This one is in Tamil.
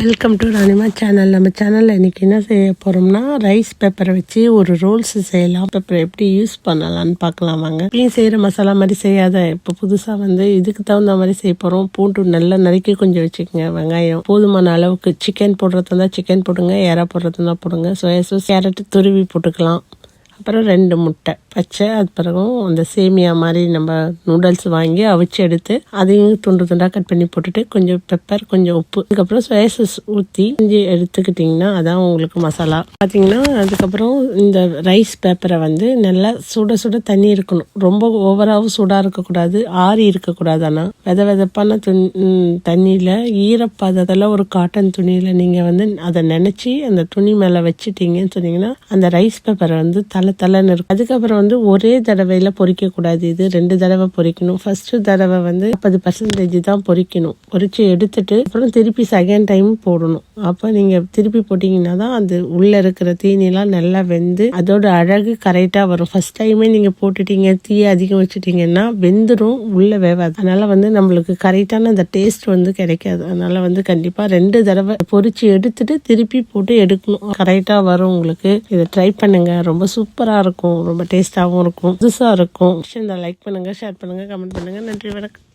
வெல்கம் டு ராணிமா சேனல் நம்ம சேனலில் இன்றைக்கி என்ன செய்ய போகிறோம்னா ரைஸ் பேப்பரை வச்சு ஒரு ரோல்ஸ் செய்யலாம். பேப்பரை எப்படி யூஸ் பண்ணலாம்னு பார்க்கலாம் வாங்க. இப்பயும் செய்கிற மசாலா மாதிரி செய்யாத இப்போ புதுசாக வந்து இதுக்கு தகுந்த மாதிரி செய்ய போகிறோம் பூண்டு நல்லா நறுக்கி கொஞ்சம் வச்சுக்கோங்க. வெங்காயம் போதுமான அளவுக்கு சிக்கன் போடுறது இருந்தால் சிக்கன் போடுங்க. ஏரா போடுறது இருந்தால் போடுங்க. சோயா சாஸ் கேரட்டு துருவி போட்டுக்கலாம். அப்புறம் ரெண்டு முட்டை பச்சை அது பிறகும் அந்த சேமியா மாதிரி நம்ம நூடுல்ஸ் வாங்கி அவிச்சு எடுத்து அதையும் துண்டு துண்டாக கட் பண்ணி போட்டுட்டு கொஞ்சம் பெப்பர் கொஞ்சம் உப்பு அதுக்கப்புறம் சோயா சாஸ் ஊற்றி செஞ்சு எடுத்துக்கிட்டிங்கன்னா அதான் உங்களுக்கு மசாலா பார்த்தீங்கன்னா அதுக்கப்புறம் இந்த ரைஸ் பேப்பரை வந்து நல்லா சுட சுட தண்ணி இருக்கணும். ரொம்ப ஓவராகவும் சூடாக இருக்கக்கூடாது ஆறி இருக்கக்கூடாது ஆனால் வித விதப்பான துணி தண்ணியில் ஈரப்பதத்தில் ஒரு காட்டன் துணியில் நீங்கள் வந்து அதை நினச்சி அந்த துணி மேலே வச்சுட்டீங்கன்னு சொன்னீங்கன்னா அந்த ரைஸ் பேப்பரை வந்து தலை தலைன்னு இருக்கும். அதுக்கப்புறம் வந்து ஒரே தடவையில் பொறிக்கக்கூடாது இது. ரெண்டு தடவை பொறிக்கணும். ஃபர்ஸ்ட்டு தடவை வந்து முப்பது பர்சன்டேஜ் தான் பொறிக்கணும். பொறிச்சு எடுத்துட்டு அப்புறம் திருப்பி செகண்ட் டைம் போடணும். அப்போ நீங்கள் திருப்பி போட்டிங்கன்னா தான் அது உள்ளே இருக்கிற தீனிலாம் நல்லா வெந்து அதோட அழகு கரெக்டாக வரும். ஃபர்ஸ்ட் டைமே நீங்கள் போட்டுட்டீங்க தீயை அதிகம் வச்சுட்டிங்கன்னா வெந்துடும் உள்ளே வேவாது. அதனால் வந்து நம்மளுக்கு கரெக்டான அந்த டேஸ்ட் வந்து கிடைக்காது. அதனால் வந்து கண்டிப்பாக ரெண்டு தடவை பொரிச்சு எடுத்துட்டு திருப்பி போட்டு எடுக்கணும். கரெக்டாக வரும் உங்களுக்கு. இதை ட்ரை பண்ணுங்கள் ரொம்ப சூப்பர் சூப்பராக இருக்கும். ரொம்ப டேஸ்ட்டாகவும் இருக்கும். புதுசாக இருக்கும். இந்த லைக் பண்ணுங்கள் ஷேர் பண்ணுங்கள் கமெண்ட் பண்ணுங்கள் நன்றி வணக்கம்.